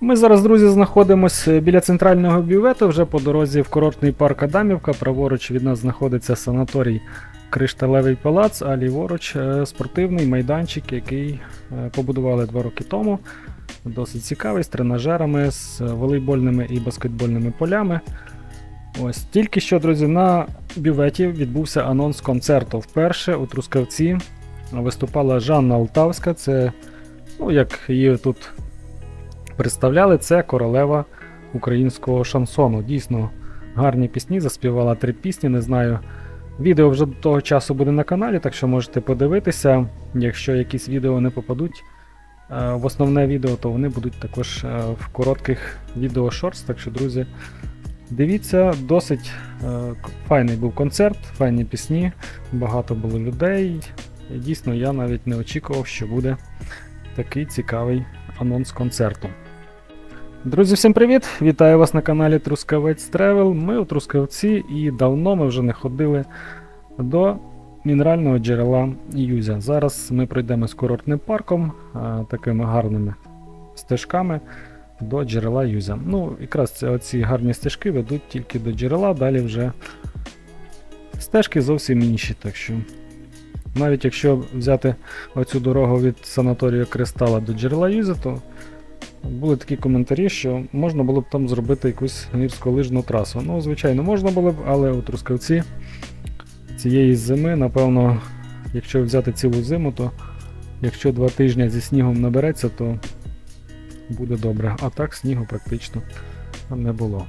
Ми зараз, друзі, знаходимося біля центрального бювету, вже по дорозі в курортний парк Адамівка. Праворуч від нас знаходиться санаторій Кришталевий палац, а ліворуч е, спортивний майданчик, який е, побудували два роки тому. Досить цікавий, з тренажерами, з волейбольними і баскетбольними полями. Ось тільки що, друзі, на бюветі відбувся анонс концерту. Вперше у Трускавці виступала Жанна Алтавська. Це, ну, як її тут представляли, це королева українського шансону. Дійсно гарні пісні, заспівала три пісні. Не знаю. Відео вже до того часу буде на каналі, так що можете подивитися. Якщо якісь відео не попадуть е, в основне відео, то вони будуть також е, в коротких відео шортс. Так що, друзі, дивіться, досить е, файний був концерт, файні пісні, багато було людей. Дійсно, я навіть не очікував, що буде такий цікавий анонс концерту. Друзі, всім привіт! Вітаю вас на каналі Трускавець Тревел. Ми у Трускавці і давно ми вже не ходили до мінерального джерела Юзя. Зараз ми пройдемо з курортним парком, такими гарними стежками до джерела Юзя. Ну, якраз оці гарні стежки ведуть тільки до джерела, далі вже стежки зовсім інші. Так що навіть якщо взяти оцю дорогу від санаторію Кристала до джерела Юзя, то були такі коментарі, що можна було б там зробити якусь гірськолижну трасу. Ну, звичайно, можна було б, але у Трускавці цієї зими, напевно, якщо взяти цілу зиму, то якщо два тижні зі снігом набереться, то буде добре. А так снігу практично не було.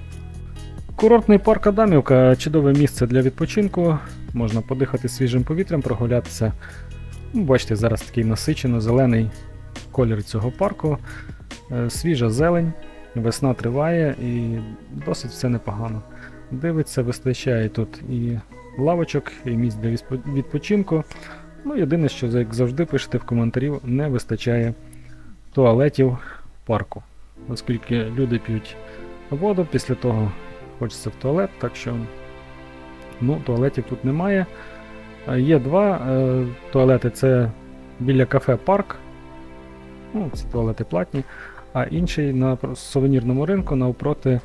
Курортний парк Адамівка чудове місце для відпочинку. Можна подихати свіжим повітрям, прогулятися. Ну, Бачите, зараз такий насичено зелений колір цього парку. Е, Свіжа зелень, весна триває і досить все непогано. Дивиться, вистачає тут і лавочок, і місць для відпочинку. Ну, єдине, що як завжди пишете в коментарі, не вистачає туалетів в парку. Оскільки люди п'ють воду, після того хочеться в туалет, так що ну, туалетів тут немає. Е, Є два е, туалети: це біля кафе парк. Ну, ці туалети платні а інший на сувенірному ринку навпроти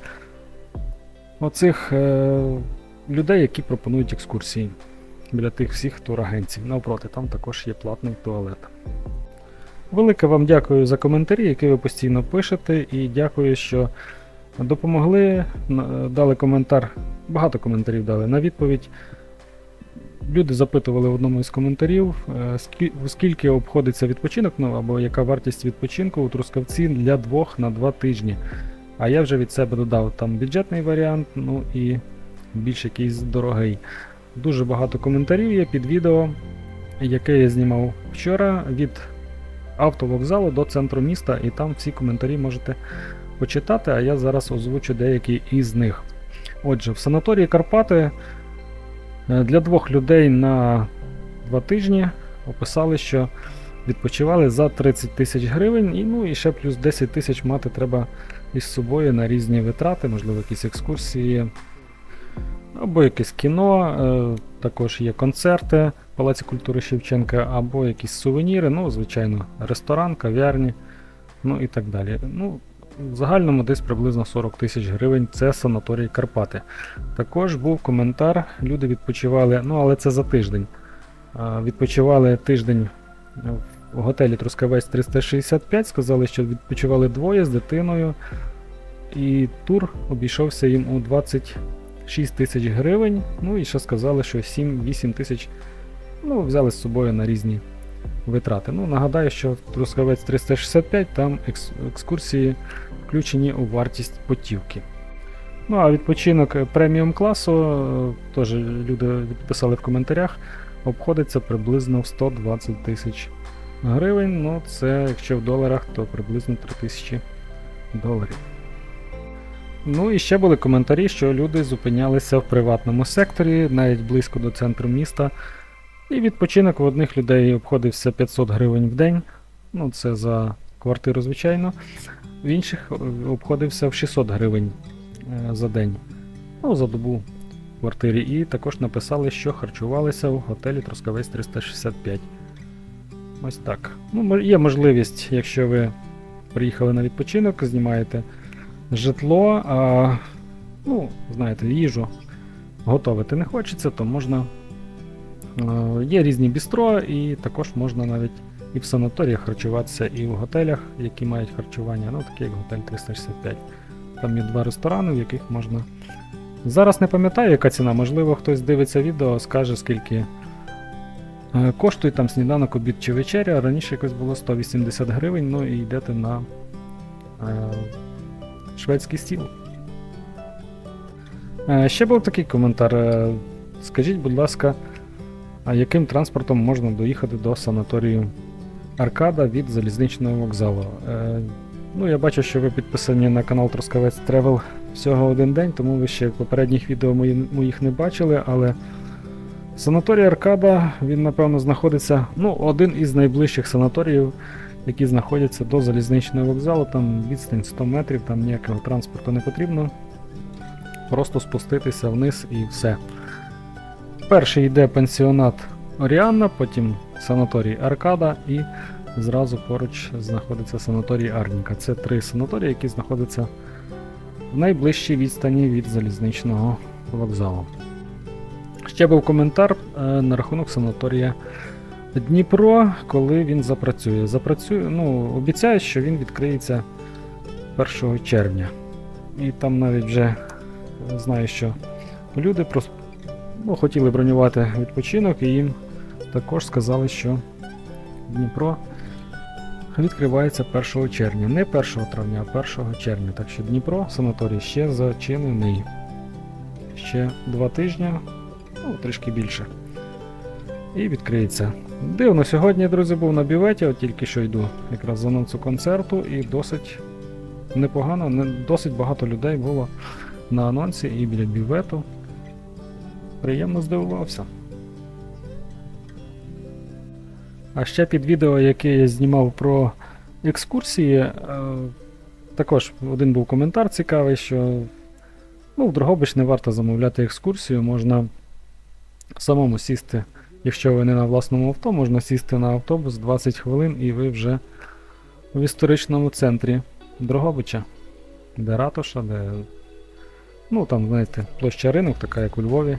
оцих е, людей, які пропонують екскурсії. Біля тих всіх турагенців. Навпроти, там також є платний туалет. Велике вам дякую за коментарі, які ви постійно пишете, і дякую, що допомогли, дали коментар. Багато коментарів дали на відповідь. Люди запитували в одному із коментарів, е, скільки обходиться відпочинок, ну або яка вартість відпочинку у Трускавці для двох на два тижні. А я вже від себе додав там бюджетний варіант, ну і більш якийсь дорогий. Дуже багато коментарів є під відео, яке я знімав вчора від автовокзалу до центру міста, і там всі коментарі можете почитати, а я зараз озвучу деякі із них. Отже, в санаторії Карпати. Е, Для двох людей на два тижні описали, що відпочивали за 30 тисяч гривень, і, ну, і ще плюс 10 тисяч мати треба із собою на різні витрати, можливо, якісь екскурсії, або якесь кіно, е, також є концерти в Палаці культури Шевченка, або якісь сувеніри, ну, звичайно, ресторан, кав'ярні, ну і так далі. Ну, в загальному десь приблизно 40 тисяч гривень це санаторій Карпати. Також був коментар, люди відпочивали, ну але це за тиждень. Відпочивали тиждень в готелі Трускавець 365, сказали, що відпочивали двоє з дитиною, і тур обійшовся їм у 26 тисяч гривень. Ну і ще сказали, що 7-8 тисяч ну, взяли з собою на різні витрати. Ну, нагадаю, що Трускавець 365 там екс- екскурсії включені у вартість путівки. Ну, а відпочинок преміум класу, е, теж люди підписали в коментарях, обходиться приблизно в 120 тисяч гривень. Ну, це якщо в доларах, то приблизно 3 тисячі доларів. Ну і ще були коментарі, що люди зупинялися в приватному секторі, навіть близько до центру міста. І відпочинок в одних людей обходився 500 гривень в день. Ну, це за квартиру, звичайно. В інших е, обходився в 600 гривень е, за день. Ну, за добу в квартирі. І також написали, що харчувалися в готелі Трускавець 365. Ось так. Ну, є можливість, якщо ви приїхали на відпочинок, знімаєте житло, а ну, знаєте, їжу готувати не хочеться, то можна. Е, Є різні бістро, і також можна навіть і в санаторіях харчуватися, і в готелях, які мають харчування, ну такі як готель 365. Там є два ресторани, в яких можна. Зараз не пам'ятаю, яка ціна, можливо, хтось дивиться відео, скаже, скільки е, коштує там сніданок, обід чи вечеря. Раніше якось було 180 гривень, ну і йдете на е, шведський стіл. Е, ще був такий коментар. е, Скажіть, будь ласка, а яким транспортом можна доїхати до санаторію Аркада від залізничного вокзалу? Е, ну, я бачу, що ви підписані на канал Трускавець Travel всього один день, тому ви ще попередніх відео мої, моїх не бачили, але санаторій Аркада, він, напевно, знаходиться, ну, один із найближчих санаторіїв, які знаходяться до залізничного вокзалу, там відстань 100 метрів, там ніякого транспорту не потрібно. Просто спуститися вниз і все. Перший йде пансіонат Оріанна, потім санаторій Аркада і зразу поруч знаходиться санаторій Арніка. Це три санаторії, які знаходяться в найближчій відстані від залізничного вокзалу. Ще був коментар е, на рахунок санаторія Дніпро, коли він запрацює. Запрацює, ну, обіцяють, що він відкриється 1 червня. І там навіть вже е, знаю, що люди прос- ну, хотіли бронювати відпочинок, і їм також сказали, що Дніпро відкривається 1 червня. Не 1 травня, а 1 червня. Так що Дніпро санаторій ще зачинений. Ще два тижні, ну, трішки більше. І відкриється. Дивно, сьогодні, друзі, був на бюветі, от тільки що йду якраз з анонсу концерту, і досить непогано, не, досить багато людей було на анонсі і біля бювету. Приємно здивувався. А ще під відео, яке я знімав про екскурсії, е, також один був коментар цікавий, що ну, в Дрогобич не варто замовляти екскурсію, можна самому сісти, якщо ви не на власному авто, можна сісти на автобус 20 хвилин і ви вже в історичному центрі Дрогобича, де ратуша, де. Ну там, знаєте, площа ринок, така як у Львові.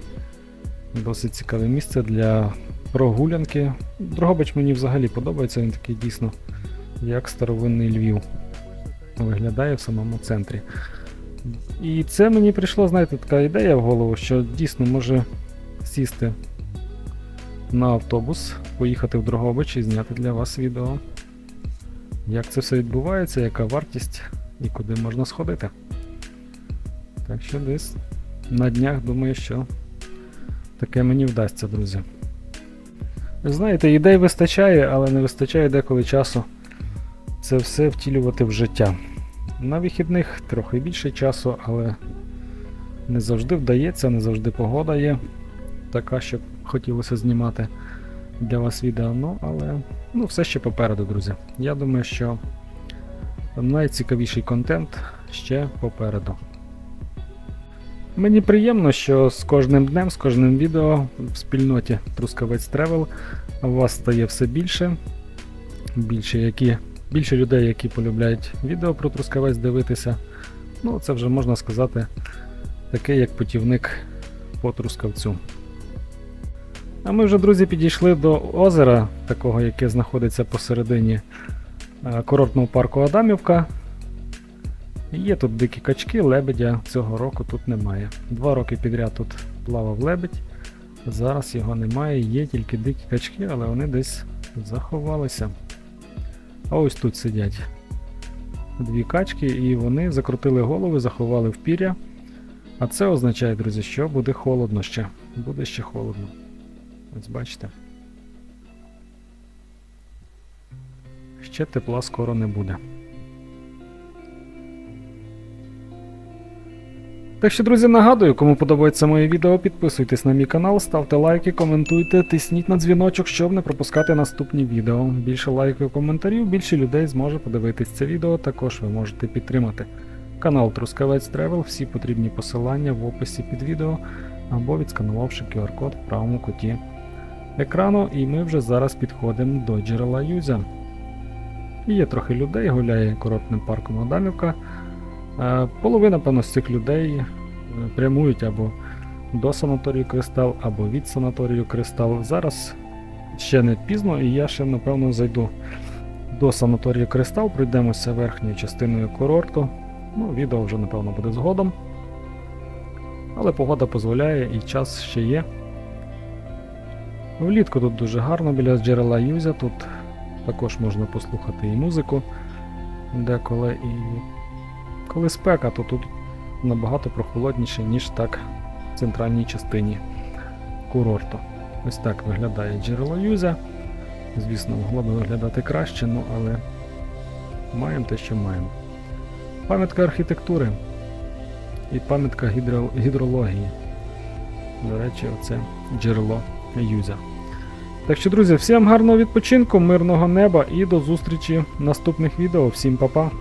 Досить цікаве місце для прогулянки. Дрогобич мені взагалі подобається, він такий дійсно як старовинний Львів. Виглядає в самому центрі. І це мені прийшла, знаєте, така ідея в голову, що дійсно може сісти на автобус, поїхати в Дрогобич і зняти для вас відео. Як це все відбувається, яка вартість і куди можна сходити. Так що десь на днях думаю, що таке мені вдасться, друзі. Знаєте, ідей вистачає, але не вистачає деколи часу це все втілювати в життя. На вихідних трохи більше часу, але не завжди вдається, не завжди погода є така, щоб хотілося знімати для вас відео. Ну, але ну, все ще попереду, друзі. Я думаю, що найцікавіший контент ще попереду. Мені приємно, що з кожним днем, з кожним відео в спільноті Трускавець Тревел у вас стає все більше. Більше, які, більше людей, які полюбляють відео про Трускавець дивитися. Ну, це вже можна сказати таке, як путівник по Трускавцю. А ми вже, друзі, підійшли до озера, такого, яке знаходиться посередині е, курортного парку Адамівка. Є тут дикі качки, лебедя цього року тут немає. Два роки підряд тут плавав лебедь. Зараз його немає, є тільки дикі качки, але вони десь заховалися. А ось тут сидять дві качки, і вони закрутили голови, заховали в пір'я. А це означає, друзі, що буде холодно ще. Буде ще холодно. Ось бачите. Ще тепла скоро не буде. Так що, друзі, нагадую, кому подобається моє відео, підписуйтесь на мій канал, ставте лайки, коментуйте, тисніть на дзвіночок, щоб не пропускати наступні відео. Більше лайків і коментарів, більше людей зможе подивитись це відео, також ви можете підтримати. Канал Трускавець Тревел, всі потрібні посилання в описі під відео або відсканувавши QR-код в правому куті екрану, і ми вже зараз підходимо до джерела юза. І є трохи людей, гуляє курортним парком Адамівка. Е, Половина, певно, з цих людей е, прямують або до санаторію Кристал, або від санаторію Кристал. Зараз ще не пізно, і я ще, напевно, зайду до санаторію Кристал, пройдемося верхньою частиною курорту. Ну, відео вже, напевно, буде згодом. Але погода дозволяє і час ще є. Влітку тут дуже гарно біля джерела Юзя, тут також можна послухати і музику деколи. І коли спека, то тут набагато прохолодніше, ніж так в центральній частині курорту. Ось так виглядає джерело Юзя. Звісно, могло би виглядати краще, ну але маємо те, що маємо. Пам'ятка архітектури і пам'ятка гідро... гідрології. До речі, оце джерело Юзя. Так що, друзі, всім гарного відпочинку, мирного неба і до зустрічі в наступних відео. Всім па-па!